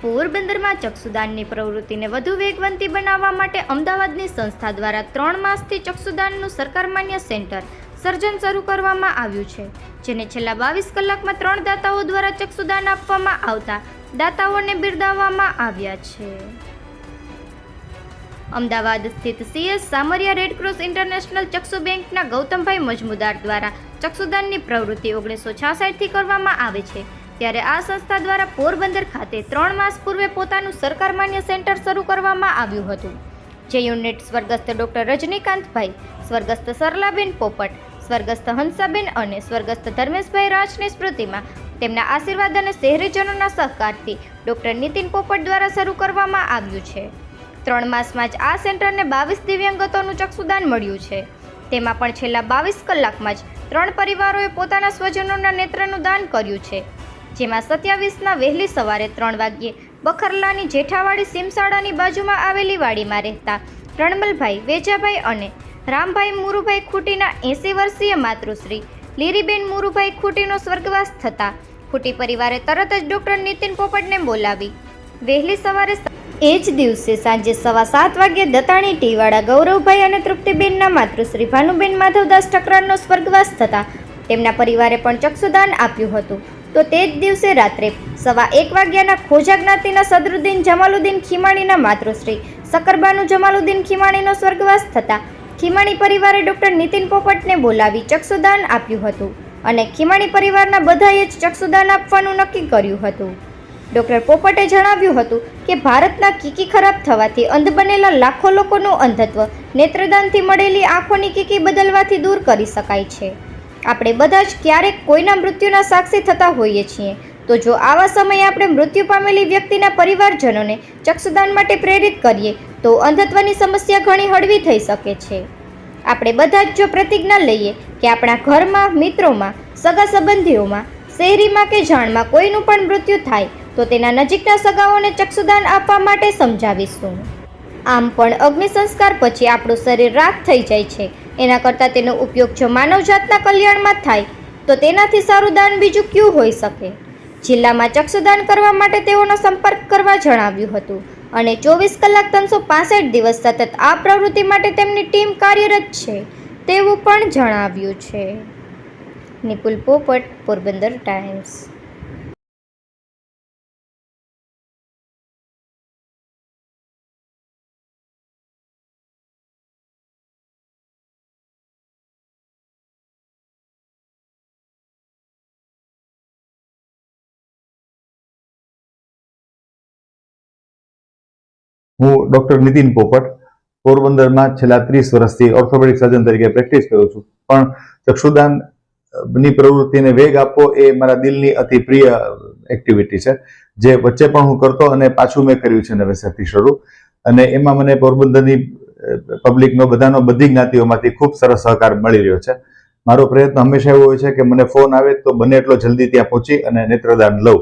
પોરબંદરમાં ચક્ષુદાનની પ્રવૃત્તિને વધુ વેગવંતી બનાવવા માટે અમદાવાદની સંસ્થા દ્વારા ત્રણ માસથી ચક્ષુદાનનું સરકાર માન્ય સેન્ટર સર્જન શરૂ કરવામાં આવ્યું છે, જેને છેલ્લા બાવીસ કલાકમાં ત્રણ દાતાઓ દ્વારા ચક્ષુદાન આપવામાં આવતા દાતાઓને બિરદાવવામાં આવ્યા છે. અમદાવાદ સ્થિત CS Samaria Red Cross international ચક્ષુ બેંકના ગૌતમભાઈ મજમુદાર દ્વારા ચક્ષુદાનની પ્રવૃત્તિ ઓગણીસો છાસઠથી કરવામાં આવે છે ત્યારે આ સંસ્થા દ્વારા પોરબંદર ખાતે ત્રણ માસ પૂર્વે પોતાનું સરકાર માન્ય સેન્ટર શરૂ કરવામાં આવ્યું હતું, જે યુનિટ સ્વર્ગસ્થ ડોક્ટર રજનીકાંતભાઈ, સ્વર્ગસ્થ સરલાબેન પોપટ, સ્વર્ગસ્થ હંસાબેન અને સ્વર્ગસ્થ ધર્મેશભાઈ રાજની સ્મૃતિમાં તેમના આશીર્વાદ અને શહેરીજનોના સહકારથી ડૉક્ટર નીતિન પોપટ દ્વારા શરૂ કરવામાં આવ્યું છે. ત્રણ માસમાં જ આ સેન્ટરને બાવીસ દિવ્યાંગતોનું ચક્ષુદાન મળ્યું છે. તેમાં પણ છેલ્લા બાવીસ કલાકમાં જ ત્રણ પરિવારોએ પોતાના સ્વજનોના નેત્રનું દાન કર્યું છે. જેમાં સત્યાવીસના વહેલી સવારે ત્રણ વાગ્યે બખરલાની જેઠાવાડી સીમસાડાની બાજુમાં આવેલી વાડીમાં રહેતા રણમલભાઈ વેજાભાઈ અને રામભાઈ મુરુભાઈ ખૂટીના એંસી વર્ષીય માતૃશ્રી લીરીબેન મુરુભાઈ ખૂટીનો સ્વર્ગવાસ થતા ખૂટી પરિવારે તરત જ ડૉક્ટર નીતિન પોપટને બોલાવી. વહેલી સવારે એ જ દિવસે સાંજે સવા સાત વાગ્યે દતાણી ટીવાળા ગૌરવભાઈ અને તૃપ્તિબેનના માતૃશ્રી ભાનુબેન માધવદાસ ઠકરારનો સ્વર્ગવાસ થતા તેમના પરિવારે પણ ચક્ષુદાન આપ્યું હતું. તો તે જ દિવસે રાત્રે સવા એક વાગ્યાના ખોજા જ્ઞાતિના સદરુદ્દીન જમાલુદ્દીન ખીમાણીના માતૃશ્રી સકરબાનુ જમાલુદ્દીન ખીમાણીનો સ્વર્ગવાસ થતા ખીમાણી પરિવારે ડૉક્ટર નીતિન પોપટને બોલાવી ચક્ષુદાન આપ્યું હતું અને ખીમાણી પરિવારના બધાએ જ ચક્ષુદાન આપવાનું નક્કી કર્યું હતું. ડૉક્ટર પોપટે જણાવ્યું હતું કે ભારતના કીકી ખરાબ થવાથી અંધ બનેલા લાખો લોકોનું અંધત્વ નેત્રદાનથી મળેલી આંખોની કીકી બદલવાથી દૂર કરી શકાય છે. આપણે બધા જ ક્યારેક કોઈના મૃત્યુના સાક્ષી થતા હોઈએ છીએ. તો જો આવા સમયે આપણે મૃત્યુ પામેલી વ્યક્તિના પરિવારજનોને ચક્ષુદાન માટે પ્રેરિત કરીએ, તો અંધત્વની સમસ્યા ઘણી હળવી થઈ શકે છે. આપણે બધા જ જો પ્રતિજ્ઞા લઈએ કે આપણા ઘરમાં, મિત્રોમાં, સગા સંબંધીઓમાં, શહેરીમાં કે જાણમાં કોઈનું પણ મૃત્યુ થાય, તો તેના નજીકના સગાઓને ચક્ષુદાન આપવા માટે સમજાવીશું. આમ પણ અગ્નિ સંસ્કાર પછી આપણું શરીર રાખ થઈ જાય છે. એના કરતાં તેનો ઉપયોગ જો માનવજાતના કલ્યાણમાં થાય, તો તેનાથી સારું દાન બીજું ક્યું હોઈ શકે? જિલ્લામાં ચક્ષુદાન કરવા માટે તેઓનો સંપર્ક કરવા જણાવ્યું હતું અને ચોવીસ કલાક ત્રણસો પાસઠ દિવસ સતત આ પ્રવૃત્તિ માટે તેમની ટીમ કાર્યરત છે તેવું પણ જણાવ્યું છે. નિપુલ પોપટ, પોરબંદર ટાઈમ્સ. હું ડોક્ટર નીતિન પોપટ, પોરબંદરમાં છેલ્લા ત્રીસ વર્ષથી ઓર્થોપેડિક સર્જન તરીકે પ્રેક્ટિસ કરું છું. પણ ચક્ષુદાનની પ્રવૃત્તિને વેગ આપવો એ મારા દિલની અતિ પ્રિય એક્ટિવિટી છે. જે વચ્ચે પણ હું કરતો અને પાછું મેં કર્યું છે નવેસરથી શરૂ. અને એમાં મને પોરબંદરની પબ્લિકનો બધાનો બધી જ્ઞાતિઓમાંથી ખૂબ સરસ સહકાર મળી રહ્યો છે. મારો પ્રયત્ન હંમેશા એવો હોય છે કે મને ફોન આવે તો બને એટલો જલ્દી ત્યાં પહોંચી અને નેત્રદાન લઉં.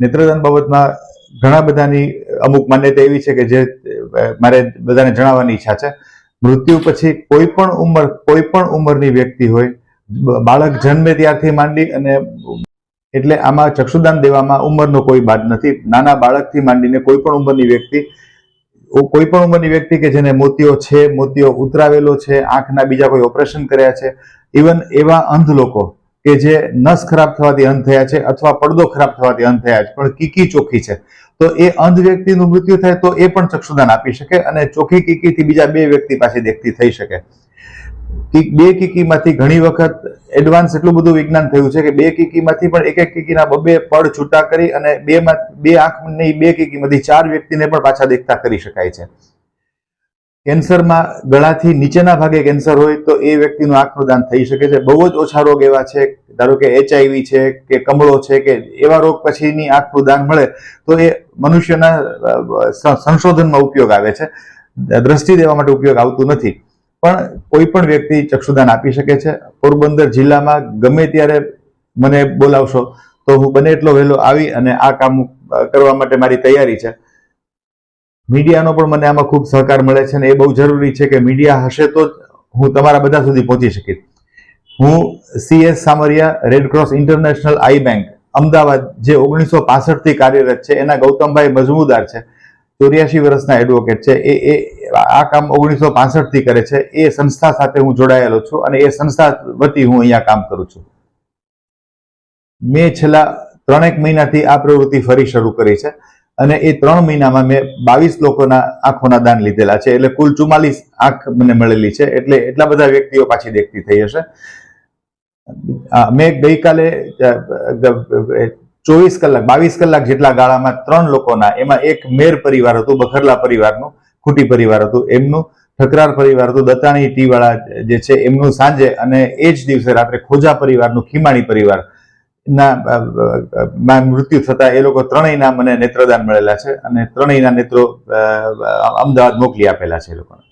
નેત્રદાન બાબતમાં ઘણા બધાની અમુક માન્યતા એવી છે કે જે મારે બધાને જણાવવાની ઈચ્છા છે. મૃત્યુ પછી કોઈ પણ ઉંમર, કોઈ પણ ઉંમરની વ્યક્તિ હોય બાળક જન્મે ત્યારથી માંડી અને એટલે આમાં ચક્ષુદાન દેવામાં ઉંમરનો કોઈ બાદ નથી. નાના બાળકથી માંડીને કોઈ પણ ઉંમરની વ્યક્તિ કોઈ પણ ઉંમરની વ્યક્તિ કે જેને મોતિયો છે, મોતિયો ઉતરાવેલો છે, આંખના બીજા કોઈ ઓપરેશન કર્યા છે, ઇવન એવા અંધ લોકો કે જે નસ ખરાબ થવાથી અંધ થયા છે અથવા પડદો ખરાબ થવાથી અંધ થયા છે. પણ કીકી ચોખ્ખી છે. તો એ અંધ વ્યક્તિનું મૃત્યુ થાય તો એ પણ ચક્ષુદાન આપી શકે અને ચોખ્ખી કીકીથી બીજા બે વ્યક્તિ પાછી દેખતી થઈ શકે. બે કીકીમાંથી ઘણી વખત એડવાન્સ એટલું બધું વિજ્ઞાન થયું છે કે બે કીકીમાંથી પણ એક એક કીકીના બબે પડ છૂટા કરી અને બે બે આંખની બે કીકીમાંથી ચાર વ્યક્તિને પણ પાછા દેખતા કરી શકાય છે. કેન્સરમાં ગળાથી નીચેના ભાગે કેન્સર હોય તો એ વ્યક્તિનું આંખનું દાન થઈ શકે છે. બહુ જ ઓછા રોગ એવા છે, ધારો કે એચઆઈવી છે, કે કમળો છે, કે એવા રોગ પછીની આંખનું દાન મળે તો એ મનુષ્યના સંશોધનમાં ઉપયોગ આવે છે. દ્રષ્ટિ દેવા માટે ઉપયોગ આવતું નથી. પણ કોઈ પણ વ્યક્તિ ચક્ષુદાન આપી શકે છે. પોરબંદર જિલ્લામાં ગમે ત્યારે મને બોલાવશો તો હું બને એટલો વહેલો આવી અને આ કામ કરવા માટે મારી તૈયારી છે. મીડિયાનો પણ મને આમાં ખૂબ સહકાર મળે છે અને એ બહુ જરૂરી છે કે મીડિયા હશે તો જ હું તમારા બધા સુધી પહોંચી શકીશ. હું CS Samaria red cross international eye bank, Ahmedabad, જે ઓગણીસો થી કાર્યરત છે, એના ગૌતમભાઈ મજમુદાર છે, ચોર્યાસી વર્ષના એડવોકેટ છે, એ એ આ કામ ઓગણીસો થી કરે છે, એ સંસ્થા સાથે હું જોડાયેલો છું અને એ સંસ્થા વતી હું અહીંયા કામ કરું છું. મેં છેલ્લા ત્રણેક મહિનાથી આ પ્રવૃત્તિ ફરી શરૂ કરી છે. અને એ ત્રણ મહિનામાં મેં બાવીસ લોકોના આંખોના દાન લીધેલા છે. એટલે કુલ ચુમ્માલીસ આંખ મને મળેલી છે. એટલે એટલા બધા વ્યક્તિઓ પાછી દેખતી થઈ હશે. મેં ગઈકાલે ચોવીસ કલાક, બાવીસ કલાક જેટલા ગાળામાં ત્રણ લોકોના, એમાં એક મેર પરિવાર હતું, બખરલા પરિવારનું, ખૂટી પરિવાર હતું, એમનું, ઠકરાર પરિવાર હતું દત્તાણી ટી વાળા જે છે એમનું સાંજે અને એ જ દિવસે રાત્રે ખોજા પરિવારનું ખીમાણી પરિવાર ના માં મૃત્યુ થતા એ લોકો ત્રણેયના મને નેત્રદાન મળેલા છે અને ત્રણેયના નેત્રો અમદાવાદ મોકલી આપેલા છે એ લોકોને.